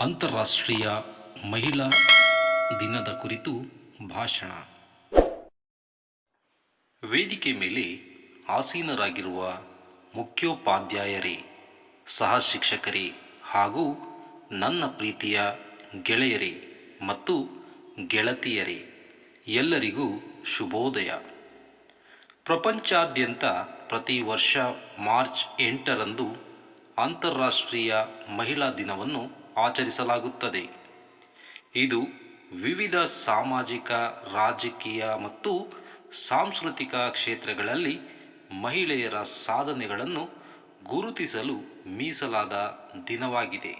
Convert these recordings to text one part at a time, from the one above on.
ಅಂತಾರಾಷ್ಟ್ರೀಯ ಮಹಿಳಾ ದಿನದ ಕುರಿತು ಭಾಷಣ. ವೇದಿಕೆ ಮೇಲೆ ಆಸೀನರಾಗಿರುವ ಮುಖ್ಯೋಪಾಧ್ಯಾಯರೇ, ಸಹ ಶಿಕ್ಷಕರೇ ಹಾಗೂ ನನ್ನ ಪ್ರೀತಿಯ ಗೆಳೆಯರೇ ಮತ್ತು ಗೆಳತಿಯರೇ, ಎಲ್ಲರಿಗೂ ಶುಭೋದಯ. ಪ್ರಪಂಚಾದ್ಯಂತ ಪ್ರತಿ ವರ್ಷ ಮಾರ್ಚ್ ಎಂಟರಂದು ಅಂತಾರಾಷ್ಟ್ರೀಯ ಮಹಿಳಾ ದಿನವನ್ನು ಆಚರಿಸಲಾಗುತ್ತದೆ. ಇದು ವಿವಿಧ ಸಾಮಾಜಿಕ, ರಾಜಕೀಯ ಮತ್ತು ಸಾಂಸ್ಕೃತಿಕ ಕ್ಷೇತ್ರಗಳಲ್ಲಿ ಮಹಿಳೆಯರ ಸಾಧನೆಗಳನ್ನು ಗುರುತಿಸಲು ಮೀಸಲಾದ ದಿನವಾಗಿದೆ.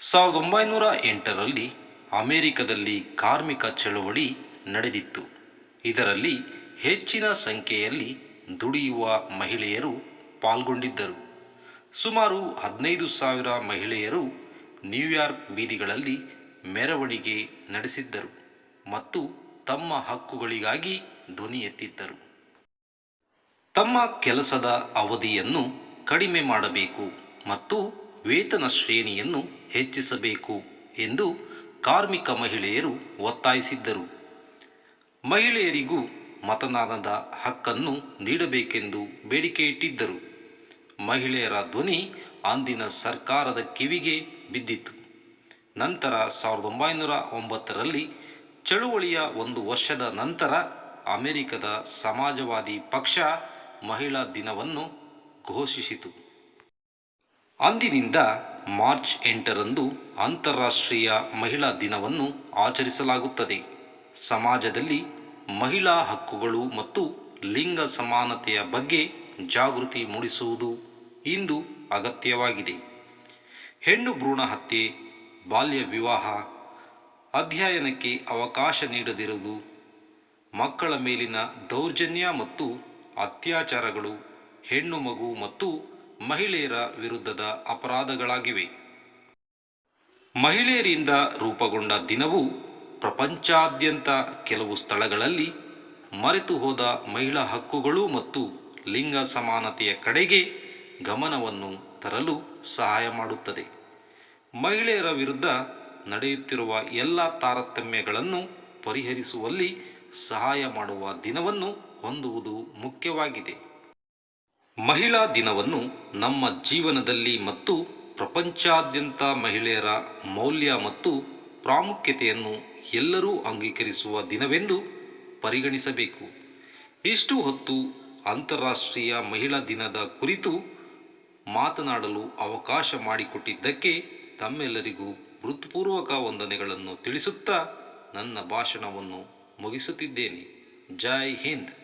ಸಾವಿರದ ಒಂಬೈನೂರ ಎಂಟರಲ್ಲಿ ಅಮೆರಿಕದಲ್ಲಿ ಕಾರ್ಮಿಕ ಚಳವಳಿ ನಡೆದಿತ್ತು. ಇದರಲ್ಲಿ ಹೆಚ್ಚಿನ ಸಂಖ್ಯೆಯಲ್ಲಿ ದುಡಿಯುವ ಮಹಿಳೆಯರು ಪಾಲ್ಗೊಂಡಿದ್ದರು. ಸುಮಾರು ಹದಿನೈದು ಸಾವಿರ ಮಹಿಳೆಯರು ನ್ಯೂಯಾರ್ಕ್ ಬೀದಿಗಳಲ್ಲಿ ಮೆರವಣಿಗೆ ನಡೆಸಿದ್ದರು ಮತ್ತು ತಮ್ಮ ಹಕ್ಕುಗಳಿಗಾಗಿ ಧ್ವನಿ ಎತ್ತಿದ್ದರು. ತಮ್ಮ ಕೆಲಸದ ಅವಧಿಯನ್ನು ಕಡಿಮೆ ಮಾಡಬೇಕು ಮತ್ತು ವೇತನ ಶ್ರೇಣಿಯನ್ನು ಹೆಚ್ಚಿಸಬೇಕು ಎಂದು ಕಾರ್ಮಿಕ ಮಹಿಳೆಯರು ಒತ್ತಾಯಿಸಿದ್ದರು. ಮಹಿಳೆಯರಿಗೂ ಮತದಾನದ ಹಕ್ಕನ್ನು ನೀಡಬೇಕೆಂದು ಬೇಡಿಕೆ ಇಟ್ಟಿದ್ದರು ಮಹಿಳೆಯರ ಧ್ವನಿ ಅಂದಿನ ಸರ್ಕಾರದ ಕಿವಿಗೆ ಬಿದ್ದಿತು ನಂತರ ಸಾವಿರದ ಒಂಬೈನೂರ ಒಂಬತ್ತರಲ್ಲಿ ಚಳುವಳಿಯ ಒಂದು ವರ್ಷದ ನಂತರ ಅಮೆರಿಕದ ಸಮಾಜವಾದಿ ಪಕ್ಷ ಮಹಿಳಾ ದಿನವನ್ನು ಘೋಷಿಸಿತು. ಅಂದಿನಿಂದ ಮಾರ್ಚ್ ಎಂಟರಂದು ಅಂತಾರಾಷ್ಟ್ರೀಯ ಮಹಿಳಾ ದಿನವನ್ನು ಆಚರಿಸಲಾಗುತ್ತದೆ. ಸಮಾಜದಲ್ಲಿ ಮಹಿಳಾ ಹಕ್ಕುಗಳು ಮತ್ತು ಲಿಂಗ ಸಮಾನತೆಯ ಬಗ್ಗೆ ಜಾಗೃತಿ ಮೂಡಿಸುವುದು ಇಂದು ಅಗತ್ಯವಾಗಿದೆ. ಹೆಣ್ಣು ಭ್ರೂಣ ಹತ್ಯೆ, ಬಾಲ್ಯ ವಿವಾಹ, ಅಧ್ಯಯನಕ್ಕೆ ಅವಕಾಶ ನೀಡದಿರುವುದು, ಮಕ್ಕಳ ಮೇಲಿನ ದೌರ್ಜನ್ಯ ಮತ್ತು ಅತ್ಯಾಚಾರಗಳು ಹೆಣ್ಣು ಮಗು ಮತ್ತು ಮಹಿಳೆಯರ ವಿರುದ್ಧದ ಅಪರಾಧಗಳಾಗಿವೆ. ಮಹಿಳೆಯರಿಂದ ರೂಪುಗೊಂಡ ದಿನವು ಪ್ರಪಂಚಾದ್ಯಂತ ಕೆಲವು ಸ್ಥಳಗಳಲ್ಲಿ ಮರೆತು ಹೋದ ಮಹಿಳಾ ಹಕ್ಕುಗಳು ಮತ್ತು ಲಿಂಗ ಸಮಾನತೆಯ ಕಡೆಗೆ ಗಮನವನ್ನು ತರಲು ಸಹಾಯ ಮಾಡುತ್ತದೆ. ಮಹಿಳೆಯರ ವಿರುದ್ಧ ನಡೆಯುತ್ತಿರುವ ಎಲ್ಲ ತಾರತಮ್ಯಗಳನ್ನು ಪರಿಹರಿಸುವಲ್ಲಿ ಸಹಾಯ ಮಾಡುವ ದಿನವನ್ನು ಹೊಂದುವುದು ಮುಖ್ಯವಾಗಿದೆ. ಮಹಿಳಾ ದಿನವನ್ನು ನಮ್ಮ ಜೀವನದಲ್ಲಿ ಮತ್ತು ಪ್ರಪಂಚಾದ್ಯಂತ ಮಹಿಳೆಯರ ಮೌಲ್ಯ ಮತ್ತು ಪ್ರಾಮುಖ್ಯತೆಯನ್ನು ಎಲ್ಲರೂ ಅಂಗೀಕರಿಸುವ ದಿನವೆಂದು ಪರಿಗಣಿಸಬೇಕು. ಇಷ್ಟು ಹೊತ್ತು ಅಂತಾರಾಷ್ಟ್ರೀಯ ಮಹಿಳಾ ದಿನದ ಕುರಿತು ಮಾತನಾಡಲು ಅವಕಾಶ ಮಾಡಿಕೊಟ್ಟಿದ್ದಕ್ಕೆ ತಮ್ಮೆಲ್ಲರಿಗೂ ಹೃತ್ಪೂರ್ವಕ ವಂದನೆಗಳನ್ನು ತಿಳಿಸುತ್ತಾ ನನ್ನ ಭಾಷಣವನ್ನು ಮುಗಿಸುತ್ತಿದ್ದೇನೆ. ಜೈ ಹಿಂದ್.